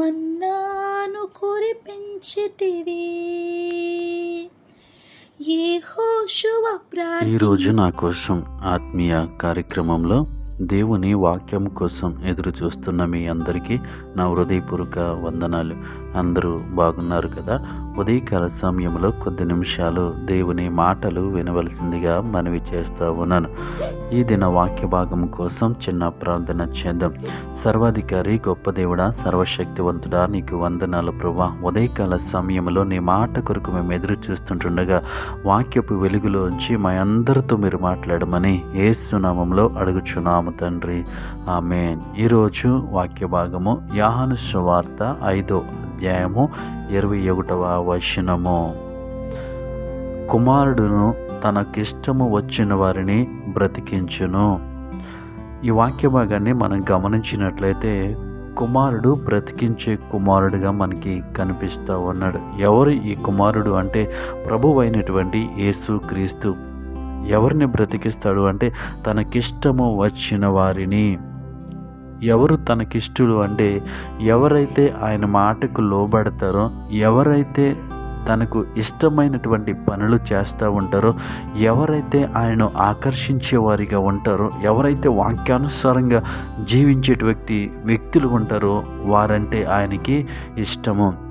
మన్నాను కురిపించితివి. పెంచితివి ప్రార్థన ఈరోజు నా కోసం ఆత్మీయ కార్యక్రమంలో దేవుని వాక్యం కోసం ఎదురు చూస్తున్న మీ అందరికీ నా హృదయపూర్వక వందనాలు. అందరూ బాగున్నారు కదా? ఉదయకాల సమయంలో కొద్ది నిమిషాలు దేవుని మాటలు వినవలసిందిగా మనవి చేస్తూ ఉన్నాను. ఈ దిన వాక్య భాగం కోసం చిన్న ప్రార్థన చేద్దాం. సర్వాధికారి గొప్ప దేవుడా సర్వశక్తివంతుడా నీకు వందనాలు ప్రభా. ఉదయకాల సమయంలో నీ మాట కొరకు మేము ఎదురు చూస్తుంటుండగా వాక్యపు వెలుగులోంచి మా అందరితో మీరు మాట్లాడమని ఏసునామంలో అడుగుచున్నాము తండ్రి. ఆమె ఈరోజు వాక్య భాగము యాహాను సువార్త ఐదో అధ్యాయము ఇరవై ఒకటవ వచనము. కుమారుడును తనకిష్టము వచ్చిన వారిని బ్రతికించును. ఈ వాక్య భాగాన్ని మనం గమనించినట్లయితే కుమారుడు బ్రతికించే కుమారుడుగా మనకి కనిపిస్తూ ఉన్నాడు. ఎవరు ఈ కుమారుడు అంటే ప్రభు అయినటువంటి యేసు క్రీస్తు ఎవరిని బ్రతికిస్తాడు? అంటే తనకిష్టము వచ్చిన వారిని. ఎవరు తనకిష్టులు? అంటే ఎవరైతే ఆయన మాటకు లోబడతారో ఎవరైతే తనకు ఇష్టమైనటువంటి పనులు చేస్తూ ఉంటారో ఎవరైతే ఆయనను ఆకర్షించే వారిగా ఉంటారో ఎవరైతే వాక్యానుసారంగా జీవించే వ్యక్తి వ్యక్తులు ఉంటారో వారంటే ఆయనకి ఇష్టము.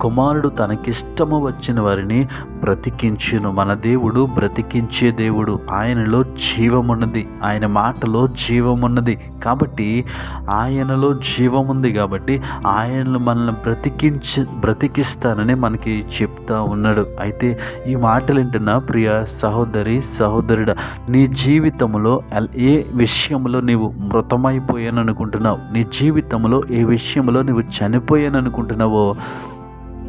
కుమారుడు తనకిష్టము వచ్చిన వారిని బ్రతికించును. మన దేవుడు బ్రతికించే దేవుడు. ఆయనలో జీవమున్నది. ఆయన మాటలో జీవమున్నది. కాబట్టి ఆయనలో జీవముంది కాబట్టి ఆయనను మనల్ని బ్రతికించి బ్రతికిస్తానని మనకి చెప్తా ఉన్నాడు. అయితే ఈ మాటలు వింటున్న ప్రియ సహోదరి సహోదరుడా నీ జీవితంలో ఏ విషయంలో నీవు మృతమైపోయాను అనుకుంటున్నావు నీ జీవితంలో ఏ విషయంలో నువ్వు చనిపోయాను అనుకుంటున్నావో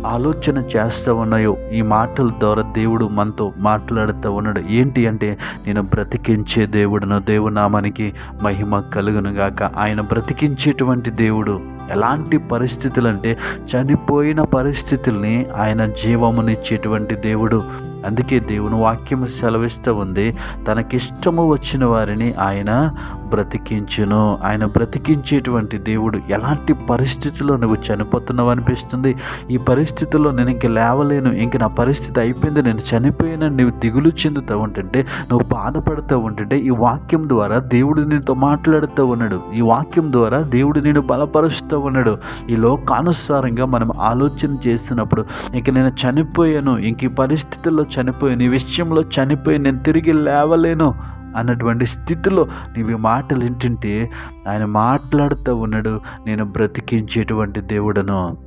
ఆలోచన చేస్తూ ఉన్నాయో ఈ మాటల ద్వారా దేవుడు మనతో మాట్లాడుతూ ఉన్నాడు. ఏంటి అంటే నేను బ్రతికించే దేవుడును దేవునామానికి మహిమ కలుగును గాక. ఆయన బ్రతికించేటువంటి దేవుడు ఎలాంటి పరిస్థితులు అంటే చనిపోయిన పరిస్థితుల్ని ఆయన జీవమునిచ్చేటువంటి దేవుడు అందుకే దేవుని వాక్యము సెలవిస్తూ ఉంది తనకిష్టము వచ్చిన వారిని ఆయన బ్రతికించును. ఆయన బ్రతికించేటువంటి దేవుడు ఎలాంటి పరిస్థితుల్లో నువ్వు చనిపోతున్నావు అనిపిస్తుంది? ఈ పరిస్థితుల్లో నేను ఇంక లేవలేను. ఇంక నా పరిస్థితి అయిపోయింది. నేను చనిపోయానని నువ్వు దిగులు చెందుతూ ఉంటుంటే నువ్వు బాధపడుతూ ఉంటుంటే ఈ వాక్యం ద్వారా దేవుడు నీతో మాట్లాడుతూ ఉన్నాడు. ఈ వాక్యం ద్వారా దేవుడు నేను బలపరుస్తూ ఉన్నాడు. ఈ లోకానుసారంగా మనం ఆలోచన చేసినప్పుడు ఇంక నేను చనిపోయాను. ఇంక ఈ పరిస్థితుల్లో చనిపోయాను ఈ విషయంలో చనిపోయి నేను తిరిగి లేవలేను అన్నటువంటి స్థితిలో నీవి ఈ మాటలు ఏంటంటే ఆయన మాట్లాడుతూ ఉన్నాడు నేను బ్రతికించేటువంటి దేవుడను.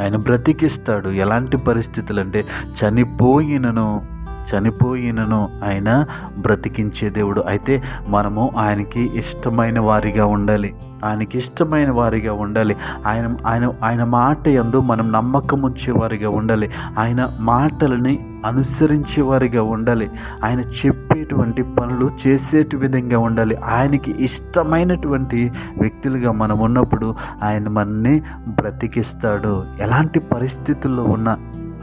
ఆయన బ్రతికిస్తాడు. ఎలాంటి పరిస్థితులు అంటే చనిపోయినను చనిపోయినను ఆయన బ్రతికించే దేవుడు. అయితే మనము ఆయనకి ఇష్టమైన వారిగా ఉండాలి. ఆయనకి ఇష్టమైన వారిగా ఉండాలి. ఆయన ఆయన ఆయన మాట ఎందు మనం నమ్మకం ఉంచేవారిగా ఉండాలి. ఆయన మాటలని అనుసరించేవారిగా ఉండాలి. ఆయన చెప్పేటువంటి పనులు చేసేటి విధంగా ఉండాలి. ఆయనకి ఇష్టమైనటువంటి వ్యక్తులుగా మనం ఉన్నప్పుడు ఆయన మనని బ్రతికిస్తాడు. ఎలాంటి పరిస్థితుల్లో ఉన్న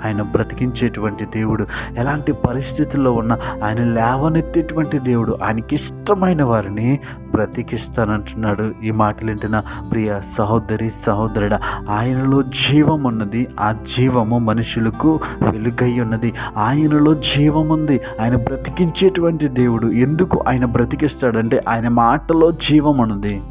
ఆయన బ్రతికించేటువంటి దేవుడు. ఎలాంటి పరిస్థితుల్లో ఉన్న ఆయన లేవనెత్తేటువంటి దేవుడు. ఆయనకి ఇష్టమైన వారిని బ్రతికిస్తానంటున్నాడు. ఈ మాటలు వింటున్న ప్రియ సహోదరి సహోదరుడ ఆయనలో జీవం ఉన్నది. ఆ జీవము మనుషులకు వెలుగై ఉన్నది. ఆయనలో జీవం ఉంది. ఆయన బ్రతికించేటువంటి దేవుడు. ఎందుకు ఆయన బ్రతికిస్తాడంటే ఆయన మాటలో జీవం ఉన్నది.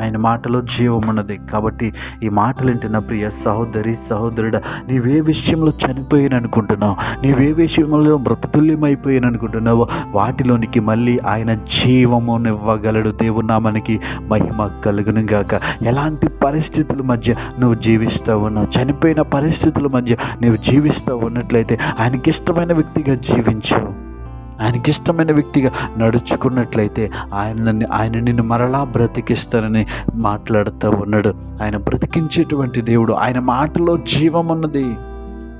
ఆయన మాటలో జీవం ఉన్నది. కాబట్టి ఈ మాటలు వింటున్న ప్రియ సహోదరి సహోదరుడ నీవే విషయంలో చనిపోయాను అనుకుంటున్నావు. నీవే విషయంలో మృతతుల్యమైపోయాను అనుకుంటున్నావు వాటిలోనికి మళ్ళీ ఆయన జీవమునివ్వగలడు. దేవునామానికి మహిమ కలుగును గాక ఎలాంటి పరిస్థితుల మధ్య నువ్వు జీవిస్తూ ఉన్నావు? చనిపోయిన పరిస్థితుల మధ్య నువ్వు జీవిస్తూ ఉన్నట్లయితే ఆయనకి ఇష్టమైన వ్యక్తిగా జీవించావు ఆయనకి ఇష్టమైన వ్యక్తిగా నడుచుకున్నట్లయితే ఆయన ఆయన నిన్ను మరలా బ్రతికిస్తానని మాట్లాడుతూ ఉన్నాడు. ఆయన బ్రతికించేటువంటి దేవుడు ఆయన మాటలో జీవం ఉన్నది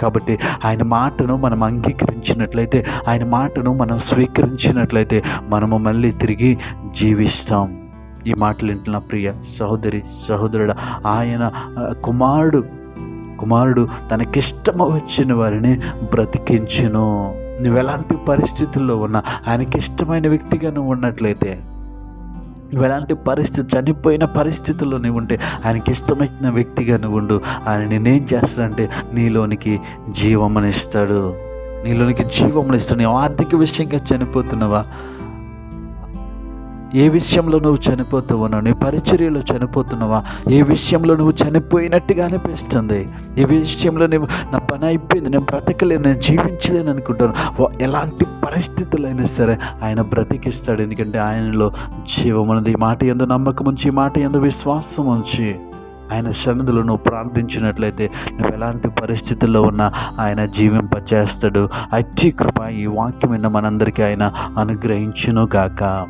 కాబట్టి ఆయన మాటను మనం అంగీకరించినట్లయితే ఆయన మాటను మనం స్వీకరించినట్లయితే మనము మళ్ళీ తిరిగి జీవిస్తాం. ఈ మాటలు వింటున్న ప్రియ సహోదరి సహోదరుడు ఆయన కుమారుడు కుమారుడు తనకిష్టము వచ్చిన వారిని బ్రతికించును. నువ్వు ఎలాంటి పరిస్థితుల్లో ఉన్నా ఆయనకి ఇష్టమైన వ్యక్తిగా నువ్వు ఉన్నట్లయితే నువ్వు ఎలాంటి పరిస్థితి చనిపోయిన పరిస్థితుల్లో నువ్వు ఉంటే ఆయనకి ఇష్టమైన వ్యక్తిగా నువ్వు ఉండు. ఆయన నేనేం చేస్తాడంటే నీలోనికి జీవమనిస్తాడు. నీలోనికి జీవమనిస్తాడు. నీ ఆర్థిక విషయంగా చనిపోతున్నావా? ఏ విషయంలో నువ్వు చనిపోతున్నావు నీ పరిచర్యలో చనిపోతున్నావా ఏ విషయంలో నువ్వు చనిపోయినట్టుగా అనిపిస్తుంది ఏ విషయంలో నువ్వు నా పని అయిపోయింది నేను బ్రతకలేను నేను జీవించలేను అనుకుంటాను. ఎలాంటి పరిస్థితులైనా సరే ఆయన బ్రతికిస్తాడు. ఎందుకంటే ఆయనలో జీవం ఉన్నది. ఈ మాట ఎందు నమ్మకం ఉంచి ఈ మాట ఎందు విశ్వాసం ఉంచి ఆయన సన్నిధిలో నువ్వు ప్రార్థించినట్లయితే నువ్వు ఎలాంటి పరిస్థితుల్లో ఉన్నా ఆయన జీవింపచేస్తాడు. అట్టి కృప ఈ వాక్యం విన్న మనందరికీ ఆయన అనుగ్రహించును గాక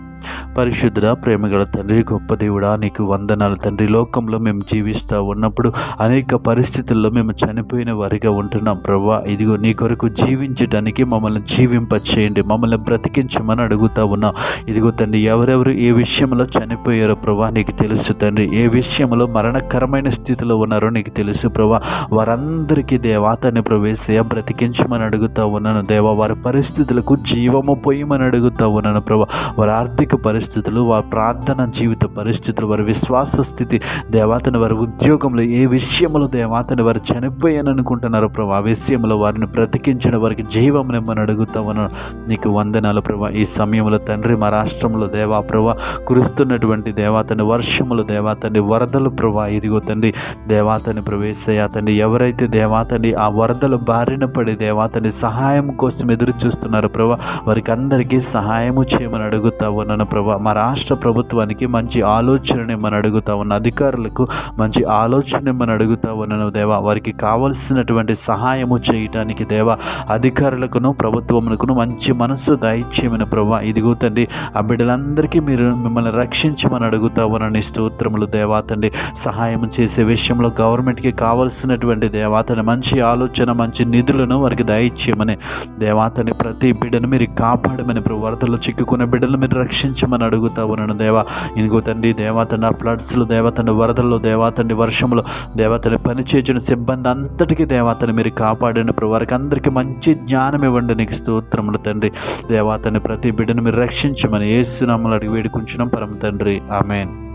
పరిశుద్ధుడ ప్రేమగల తండ్రి గొప్ప దేవుడా నీకు వందనాలు తండ్రి. లోకంలో మేము జీవిస్తూ ఉన్నప్పుడు అనేక పరిస్థితుల్లో మేము చనిపోయిన వారిగా ఉంటున్నాం. ప్రభా ఇదిగో నీ కొరకు జీవించడానికి మమ్మల్ని జీవింపచేయండి. మమ్మల్ని బ్రతికించమని అడుగుతా ఉన్నాం. ఇదిగో తండ్రి ఎవరెవరు ఏ విషయంలో చనిపోయారో ప్రభా నీకు తెలుసు తండ్రి. ఏ విషయంలో మరణకరమైన స్థితిలో ఉన్నారో నీకు తెలుసు ప్రభా. వారందరికీ దేవాతని ప్రవేశయ ప్రవేశ బ్రతికించమని అడుగుతా ఉన్నాను. దేవా వారి పరిస్థితులకు జీవము పోయమని అడుగుతా ఉన్నాను ప్రభా. వారి ఆర్థిక పరిస్థితులు వారి ప్రార్థన జీవిత పరిస్థితులు వారి విశ్వాస స్థితి దేవాతని వారి ఉద్యోగంలో ఏ విషయంలో దేవాతని వారు చనిపోయాననుకుంటున్నారో ప్రభా విషయంలో వారిని బ్రతికించిన వారికి జీవం నిమ్మని అడుగుతా నీకు వందనాలు ప్రభా. ఈ సమయంలో తండ్రి మా రాష్ట్రంలో దేవా ప్రభా కురుస్తున్నటువంటి దేవాతని వర్షములు దేవాతని వరదలు ప్రభా. ఇదిగో తండ్రి దేవాతని ప్రవేశయ్యా తండ్రి ఎవరైతే దేవాతని ఆ వరదల బారిన పడి దేవాతని సహాయం కోసం ఎదురు చూస్తున్నారు ప్రభా వారికి అందరికీ సహాయము చేయమని అడుగుతా ఉన్నాను ప్రభా మా రాష్ట్ర ప్రభుత్వానికి మంచి ఆలోచనని మనం అడుగుతా ఉన్న అధికారులకు మంచి ఆలోచన మనం అడుగుతా ఉన్నాను దేవా. వారికి కావలసినటువంటి సహాయము చేయటానికి దేవా. అధికారులకును ప్రభుత్వములకును మంచి మనస్సు దయచేయమని ప్రభా ఇదిగో తండ్రి ఆ బిడ్డలందరికీ మీరు మిమ్మల్ని రక్షించమని అడుగుతా ఉన్నాను స్తోత్రములు దేవా తండ్రి. సహాయం చేసే విషయంలో గవర్నమెంట్కి కావలసినటువంటి దేవాతని మంచి ఆలోచన మంచి నిధులను వారికి దయచేయమని దేవాతని ప్రతి బిడ్డను మీరు కాపాడమని ప్రభు వరదల్లో చిక్కుకున్న బిడ్డలు మీరు రక్షించమని అడుగుతా ఉన్నాను దేవా. ఇదిగో తండ్రి దేవాతండి ఆ ఫ్లడ్స్లో వరదల్లో దేవాతండి వర్షంలో దేవతని పనిచేసిన సిబ్బంది అంతటికీ దేవాతని మీరు కాపాడండి వారికి అందరికీ మంచి జ్ఞానం ఇవ్వండి. నీకు స్తోత్రములు తండ్రి. దేవాతని ప్రతి బిడ్డను మీరు రక్షించమని ఏసునామలు అడిగి వేడుకుంటున్నాం పరమ తండ్రి. ఆమెన్.